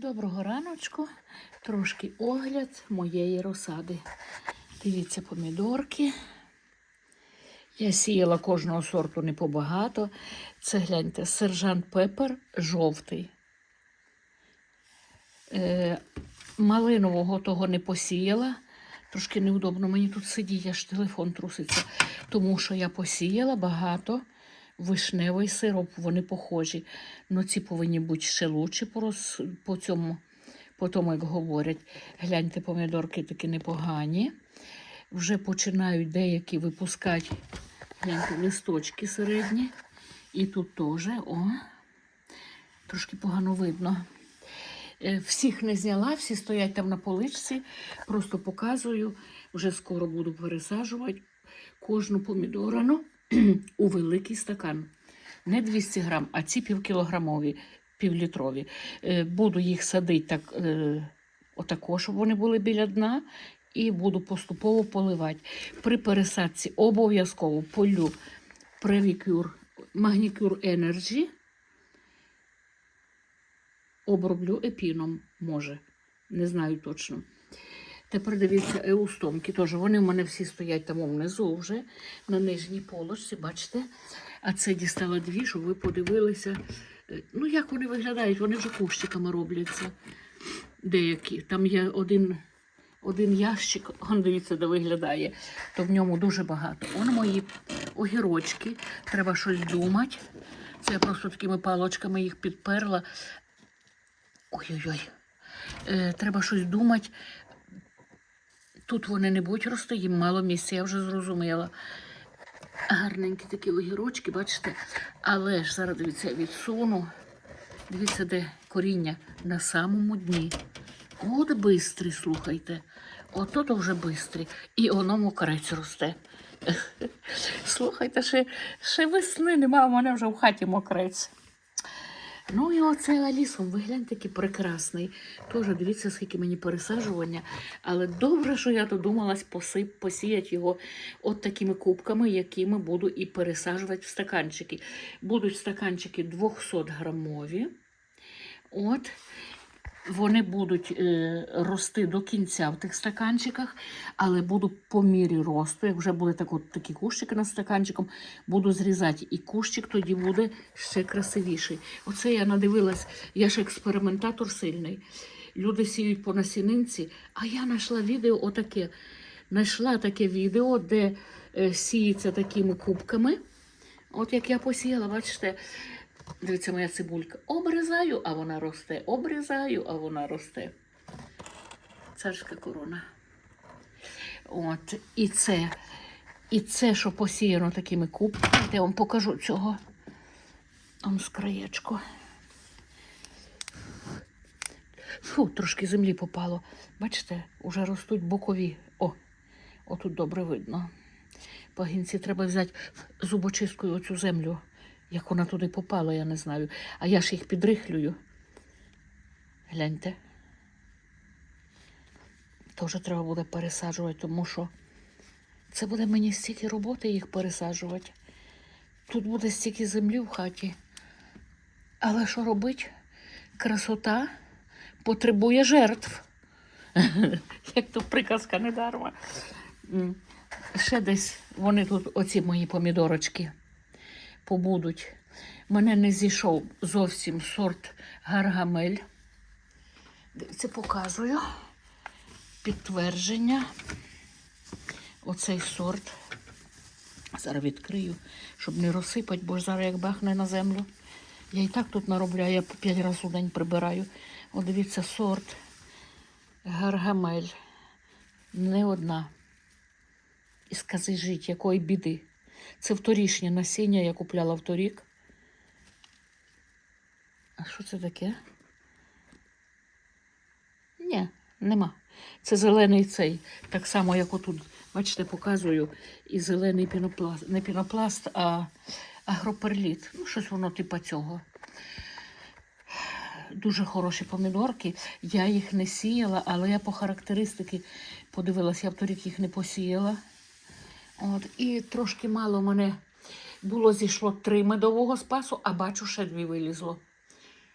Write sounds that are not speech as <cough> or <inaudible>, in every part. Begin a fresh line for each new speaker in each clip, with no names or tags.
Доброго раночку, трошки огляд моєї розсади. Дивіться, помідорки. Я сіяла кожного сорту не побагато. Це гляньте, сержант Пепер жовтий. Е, малинового того не посіяла. Трошки неудобно мені тут сидіти, аж телефон труситься. Тому що я посіяла багато вишневий сироп, вони похожі. Ну ці повинні бути ще лучші по, роз, по цьому, по тому, як говорять. Гляньте, помідорки такі непогані. Вже починають деякі випускати гляньте, листочки середні. І тут теж, о, трошки погано видно. Е, Всіх не зняла, всі стоять там на поличці. Просто показую. Вже скоро буду пересаджувати кожну помідорану <clears throat> у великий стакан. Не 200 грам, а ці півкілограмові, півлітрові. Е, Буду їх садити так, е, отако, щоб вони були біля дна. І буду поступово поливати. При пересадці обов'язково полю Previcure Magnicure Energy оброблю епіном, може. Не знаю точно. Тепер дивіться, еустомки теж. Вони в мене всі стоять там внизу вже, на нижній полочці, бачите? А це дістала дві, щоб ви подивилися. е, Ну, як вони виглядають? Вони вже кущиками робляться. Деякі. Там є один, один ящик, он дивіться, де виглядає, то в ньому дуже багато. Вон мої огірочки. Треба щось думати. Це я просто такими палочками їх підперла. Ой-ой-ой. Е, треба щось думати. Тут вони не будуть рости, їм мало місця, я вже зрозуміла. Гарненькі такі огірочки, бачите? Але ж зараз дивіться, я відсуну. Дивіться, де коріння на самому дні. От бистрі, слухайте. Ото то вже бистрі. І воно мокрець росте. <laughs> Слухайте, ще, ще весни нема, у мене вже в хаті мокрець. Ну і оце Алісом, ви гляньте, який прекрасний. Тоже дивіться, скільки мені пересаджування. Але добре, що я додумалась посип, посіяти його от такими кубками, якими буду і пересаджувати в стаканчики. Будуть стаканчики 200 грамові. От. Вони будуть е, рости до кінця в тих стаканчиках, але буду по мірі росту, як вже буде так от, такі кущики над стаканчиком, буду зрізати. І кущик тоді буде ще красивіший. Оце я надивилась, я ж експериментатор сильний. Люди сіють по насінинці, а я знайшла відео отаке. Знайшла таке відео, де е, сіється такими кубками. От як я посіяла, бачите, Дивіться, моя цибулька. Обрізаю, а вона росте. Обрізаю, а вона росте. Царська корона. От, і це, і це, що посіяно такими кубками, я вам покажу цього. Он з краєчку. Фу, трошки землі попало. Бачите, вже ростуть бокові. О, отут добре видно. Пагінці треба взяти зубочисткою оцю землю. Як вона туди попала, я не знаю. А я ж їх підрихлюю. Гляньте. Теж треба буде пересаджувати, тому що це буде мені стільки роботи їх пересаджувати. Тут буде стільки землі в хаті. Але що робить? Красота потребує жертв. <laughs> Як то приказка не дарма. Ще десь вони тут, оці мої помідорочки побудуть. Мене не зійшов зовсім сорт гаргамель. Це показую. Підтвердження. Оцей сорт. Зараз відкрию, щоб не розсипати, бо ж зараз як бахне на землю. Я і так тут наробляю, я по 5 разів у день прибираю. О, дивіться, сорт гаргамель. Не одна. І скази жить, якої біди. Це вторішнє насіння я купляла вторік. А що це таке? Ні, нема. Це зелений цей, так само, як отут. Бачите, показую. І зелений пінопласт. Не пінопласт, а агроперліт. Ну, щось воно типу цього. Дуже хороші помідорки. Я їх не сіяла, але я по характеристики подивилася, я вторік їх не посіяла. От, і трошки мало мене було зійшло три медового спасу, а бачу, ще дві вилізло.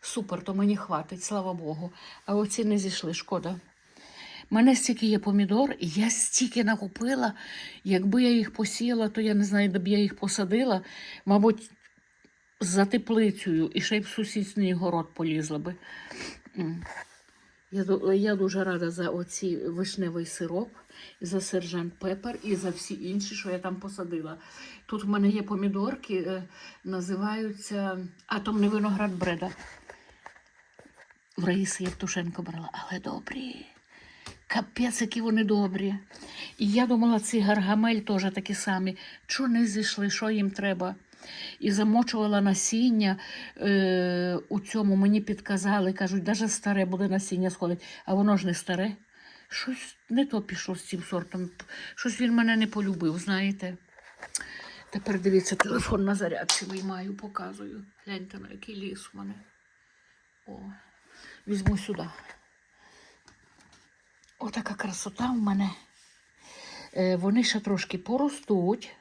Супер, то мені хватить, слава Богу. А оці не зійшли, шкода. У мене стільки є помідор, і я стільки накупила. Якби я їх посіяла, то я не знаю, де б я їх посадила. Мабуть, за теплицею і ще й в сусідній город полізла би. Я, я дуже рада за оці вишневий сироп, за сержант пепер і за всі інші, що я там посадила. Тут в мене є помідорки, е, називаються атомний виноград бреда. В Раїси Євтушенко брала, але добрі. Капець, які вони добрі. І я думала, ці гаргамель теж такі самі. Чого не зійшли, що їм треба? І замочувала насіння е, у цьому, мені підказали, кажуть, навіть старе буде насіння сходить, а воно ж не старе. Щось не то пішло з цим сортом. Щось він мене не полюбив, знаєте. Тепер дивіться, телефон на зарядці виймаю, показую. Гляньте, на який ліс у мене. О, візьму сюди. Отака красота в мене. Е, вони ще трошки поростуть.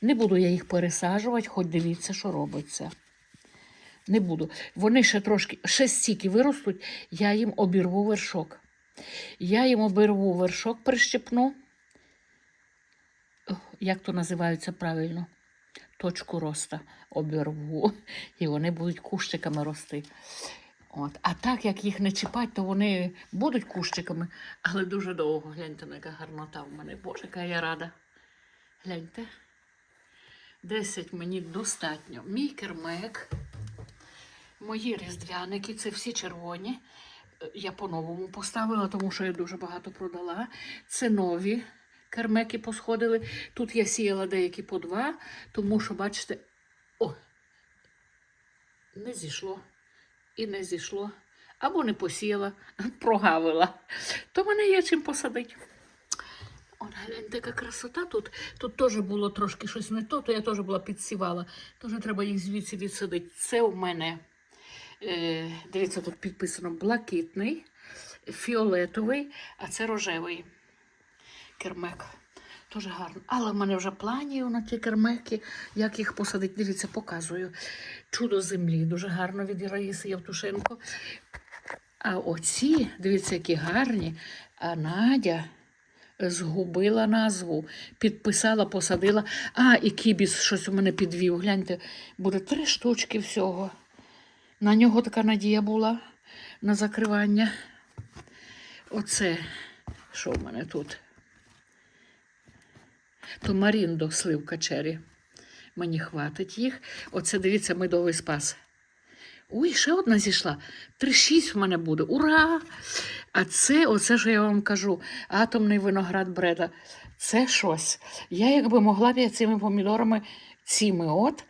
Не буду я їх пересаджувати, хоч дивіться, що робиться. Не буду. Вони ще трошки, ще стільки виростуть, я їм обірву вершок. Я їм обірву вершок, прищепну. Як то називається правильно? Точку роста обірву. І вони будуть кущиками рости. От. А так як їх не чіпати, то вони будуть кущиками, але дуже довго. Гляньте, на яка гарнота в мене. Боже, яка я рада. Гляньте. 10 мені достатньо. Мій кермек, мої різдвяники, це всі червоні. Е, Я по-новому поставила, тому що я дуже багато продала. Це нові кермеки посходили. Тут я сіяла деякі по два, тому що, бачите, о, не зійшло і не зійшло. Або не посіяла, <laughs> прогавила. То мене є чим посадити. От гляньте, красота тут. Тут теж було трошки щось не то, то я теж була підсівала. Теж треба їх звідси відсадити. Це у мене, е, дивіться, тут підписано блакитний, фіолетовий, а це рожевий кермек. Дуже гарно. Але в мене вже планів на ті кермеки, як їх посадити. Дивіться, показую. Чудо землі. Дуже гарно від Раїси Євтушенко. А оці, дивіться, які гарні. А Надя згубила назву, підписала, посадила. А, і кібіс щось у мене підвів. Гляньте, буде три штучки всього. На нього така надія була на закривання. Оце, що в мене тут? То Маріндо сливка чері. Мені хватить їх. Оце дивіться, медовий спас. Ой, ще одна зійшла. Три-шість в мене буде. Ура! А це, оце що я вам кажу, атомний виноград бреда. Це щось. Я, якби могла б я цими помідорами, цими от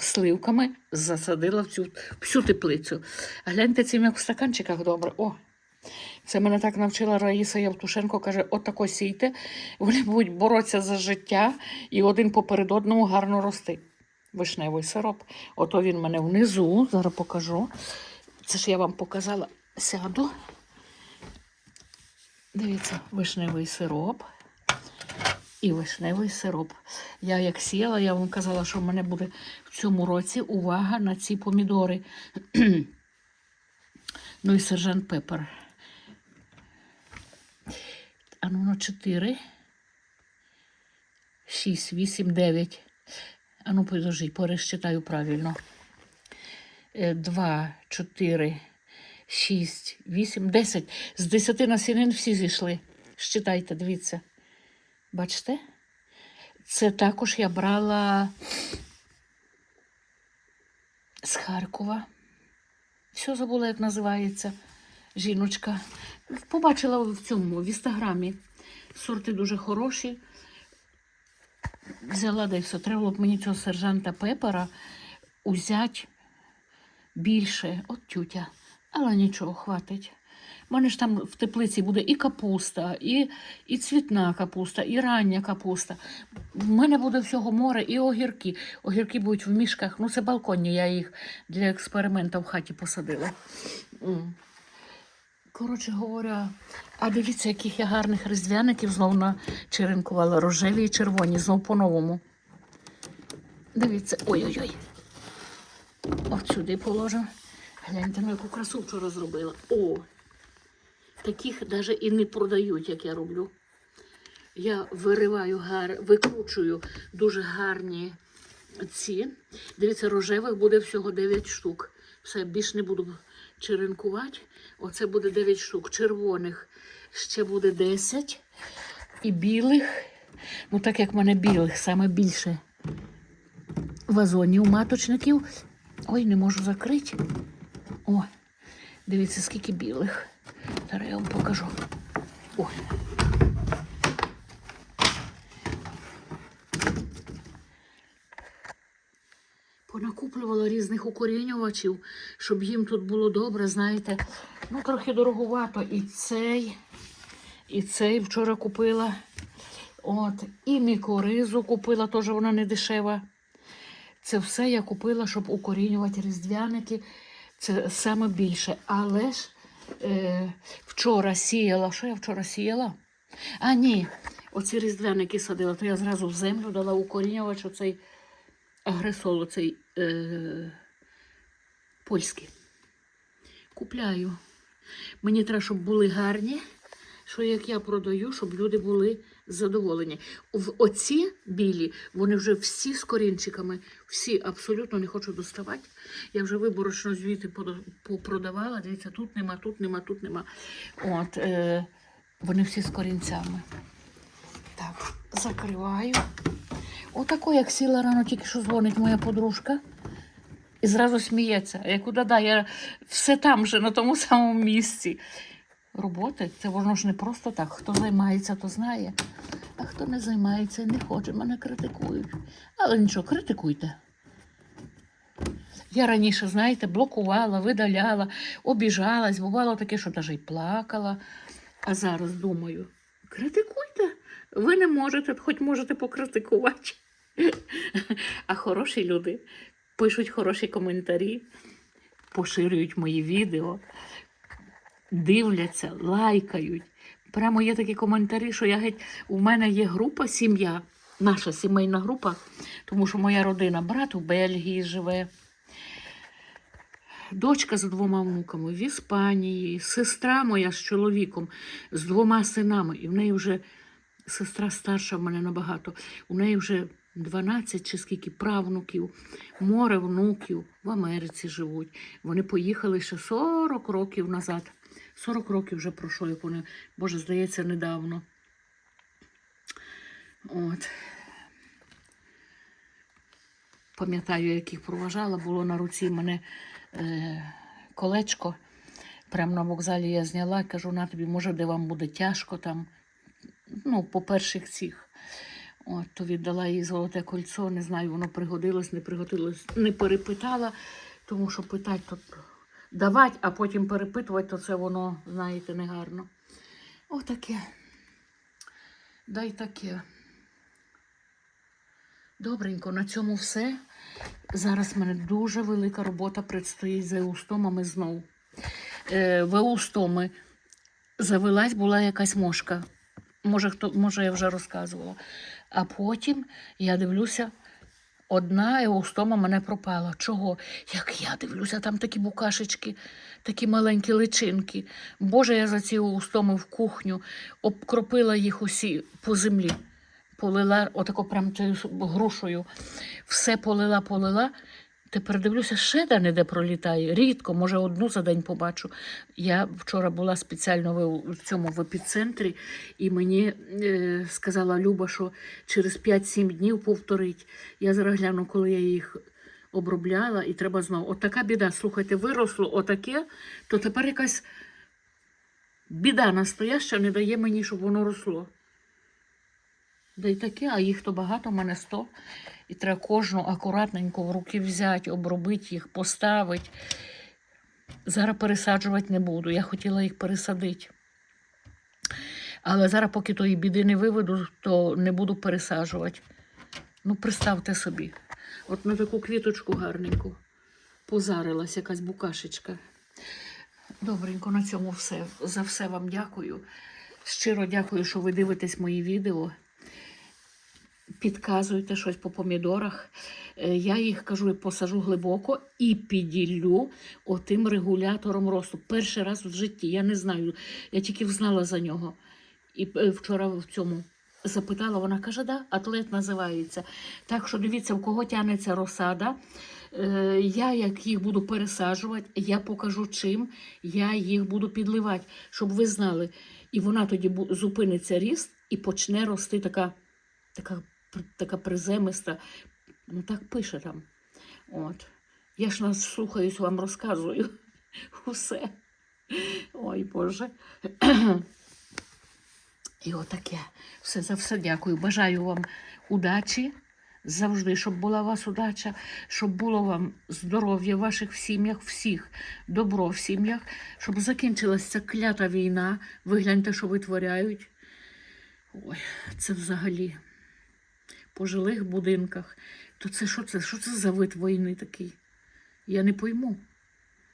сливками засадила в цю всю теплицю. А гляньте цим як в стаканчиках добре. О! Це мене так навчила Раїса Явтушенко, каже, от тако сійте, вони будуть боротися за життя і один поперед одному гарно рости. Вишневий сироп. Ото він мене внизу, зараз покажу. Це ж я вам показала. Сяду. Дивіться, вишневий сироп і вишневий сироп. Я як сіяла, я вам казала, що в мене буде в цьому році увага на ці помідори. <clears throat> ну і сержант пепер. А ну на 4, 6, 8, 9. А ну, подожди, пересчитаю правильно. 2, 4, 6, 8, 10. З 10 насінин всі зійшли. Считайте, дивіться. Бачите? Це також я брала з Харкова. Все забула, як називається жіночка. Побачила в цьому, в інстаграмі. Сорти дуже хороші. Взяла де все. Треба б мені цього сержанта Пепера узяти більше. От тютя. Але нічого, хватить. У мене ж там в теплиці буде і капуста, і, і цвітна капуста, і рання капуста. В мене буде всього море і огірки. Огірки будуть в мішках. Ну, це балконні, я їх для експерименту в хаті посадила. Коротше говоря, а дивіться, яких я гарних різдвяників знов начеренкувала. Рожеві і червоні, знов по-новому. Дивіться, ой-ой-ой. От сюди положимо. Гляньте, ну яку красу вчора зробила. О! Таких навіть і не продають, як я роблю. Я вириваю гар, викручую дуже гарні ці. Дивіться, рожевих буде всього 9 штук. Все, більш не буду черенкувати. Оце буде 9 штук. Червоних ще буде 10. І білих. Ну, так як в мене білих саме більше вазонів маточників. Ой, не можу закрити. О, дивіться, скільки білих. Зараз я вам покажу. О. Понакуплювала різних укорінювачів, щоб їм тут було добре, знаєте. Ну, трохи дороговато. І цей, і цей вчора купила. От, і мікоризу купила, теж вона не дешева. Це все я купила, щоб укорінювати різдвяники. Це саме більше. Але ж е, вчора сіяла. Що я вчора сіяла? А, ні, оці різдвяники садила, то я зразу в землю дала укорінювач оцей агресол, оцей е, польський. Купляю. Мені треба, щоб були гарні, що як я продаю, щоб люди були задоволені. В оці білі, вони вже всі з корінчиками, всі абсолютно не хочу доставати. Я вже виборочно звідти попродавала. Дивіться, тут нема, тут нема, тут нема. От, е, вони всі з корінцями. Так, закриваю. Отако, як сіла рано, тільки що дзвонить моя подружка. І зразу сміється. Я куди да, я все там же, на тому самому місці. Роботи, це воно ж не просто так. Хто займається, то знає. А хто не займається не хоче, мене критикують. Але нічого, критикуйте. Я раніше, знаєте, блокувала, видаляла, обіжалась, бувало таке, що навіть плакала. А зараз думаю, критикуйте. Ви не можете, хоч можете покритикувати. А хороші люди пишуть хороші коментарі, поширюють мої відео, дивляться, лайкають. Прямо є такі коментарі, що я геть у мене є група сім'я, наша сімейна група, тому що моя родина, брат у Бельгії живе. Дочка з двома внуками в Іспанії, сестра моя з чоловіком, з двома синами, і в неї вже сестра старша в мене набагато. У неї вже 12 чи скільки правнуків, море внуків в Америці живуть. Вони поїхали ще 40 років назад. 40 років вже пройшло, як вони, Боже, здається, недавно. От. Пам'ятаю, як їх проважала, було на руці мене е, колечко. Прямо на вокзалі я зняла, кажу, на тобі, може, де вам буде тяжко там. Ну, по перших цих. От, то віддала їй золоте кольцо, не знаю, воно пригодилось, не пригодилось, не перепитала, тому що питати то давати, а потім перепитувати, то це воно, знаєте, негарно. Отаке. Дай таке. Добренько, на цьому все. Зараз в мене дуже велика робота предстоїть за еустомами знову. Е, в еустоми завелась була якась мошка. Може, хто, може, я вже розказувала. А потім я дивлюся, одна еустома мене пропала. Чого? Як я дивлюся, там такі букашечки, такі маленькі личинки. Боже, я за ці еустоми в кухню обкропила їх усі по землі. Полила отако прям цією грушею. Все полила, полила. Тепер дивлюся, ще де не пролітає. Рідко, може, одну за день побачу. Я вчора була спеціально в цьому в епіцентрі, і мені е, сказала Люба, що через 5-7 днів повторить. Я зараз гляну, коли я їх обробляла, і треба знову. От така біда. Слухайте, виросло отаке, то тепер якась біда настояща не дає мені, щоб воно росло. Да й таке, а їх то багато, в мене 100. І треба кожну акуратненько в руки взяти, обробити їх, поставити. Зараз пересаджувати не буду. Я хотіла їх пересадити. Але зараз, поки тої біди не виведу, то не буду пересаджувати. Ну, представте собі. От на таку квіточку гарненьку позарилась якась букашечка. Добренько, на цьому все. За все вам дякую. Щиро дякую, що ви дивитесь мої відео. Підказуйте щось по помідорах. Е, Я їх кажу, посажу глибоко і піділлю отим регулятором росту. Перший раз в житті. Я не знаю. Я тільки взнала за нього. І е, вчора в цьому запитала, вона каже, да, атлет називається. Так що дивіться, в кого тягнеться розсада. Е, Я як їх буду пересаджувати, я покажу чим я їх буду підливати, щоб ви знали. І вона тоді зупиниться ріст і почне рости така, така, така приземиста. Ну так пише там. От. Я ж нас слухаюсь, вам розказую <laughs> усе. Ой Боже. І отаке. Все за все дякую. Бажаю вам удачі. Завжди, щоб була у вас удача, щоб було вам здоров'я в ваших сім'ях, всіх, добро в сім'ях, щоб закінчилася ця клята війна. Ви гляньте, що витворяють. Ой, це взагалі по жилих будинках. То це що це? Що це за вид війни такий? Я не пойму.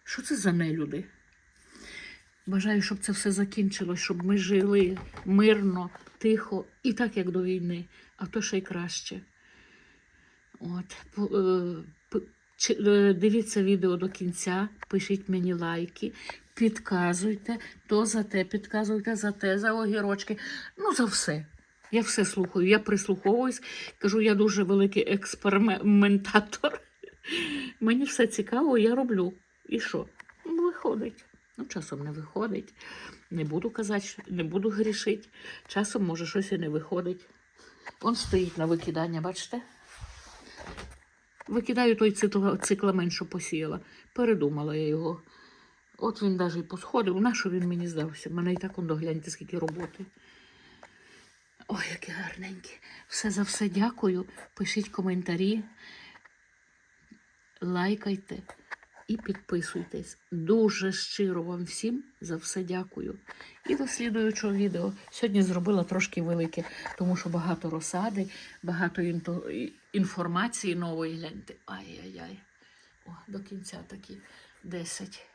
Що це за нелюди? Бажаю, щоб це все закінчилось, щоб ми жили мирно, тихо і так, як до війни, а то ще й краще. От, е, е, дивіться відео до кінця, пишіть мені лайки, підказуйте, то за те, підказуйте за те, за огірочки. Ну, за все. Я все слухаю, я прислуховуюсь, кажу, я дуже великий експериментатор. Мені все цікаво, я роблю. І що? Ну, виходить. Ну, часом не виходить. Не буду казати, не буду грішити. Часом, може, щось і не виходить. Он стоїть на викидання, бачите? Викидаю той цикла- цикламен, що посіяла. Передумала я його. От він навіть і посходив. Нащо він мені здався? Мене і так он догляньте, скільки роботи. Ой, які гарненькі. Все за все дякую. Пишіть коментарі, лайкайте і підписуйтесь. Дуже щиро вам всім за все дякую. І до слідуючого відео. Сьогодні зробила трошки велике, тому що багато розсади, багато інформації нової. Гляньте. Ай-яй-яй. О, до кінця такі 10.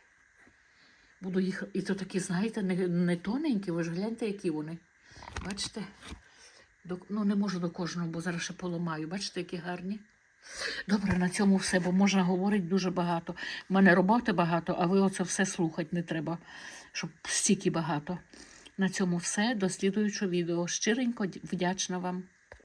Буду їх. І то такі, знаєте, не, не тоненькі, ви ж гляньте, які вони. Бачите? До, ну, не можу до кожного, бо зараз ще поламаю. Бачите, які гарні. Добре, на цьому все, бо можна говорити дуже багато. У мене роботи багато, а ви оце все слухати не треба, щоб стільки багато. На цьому все. До слідуючого відео. Щиренько вдячна вам.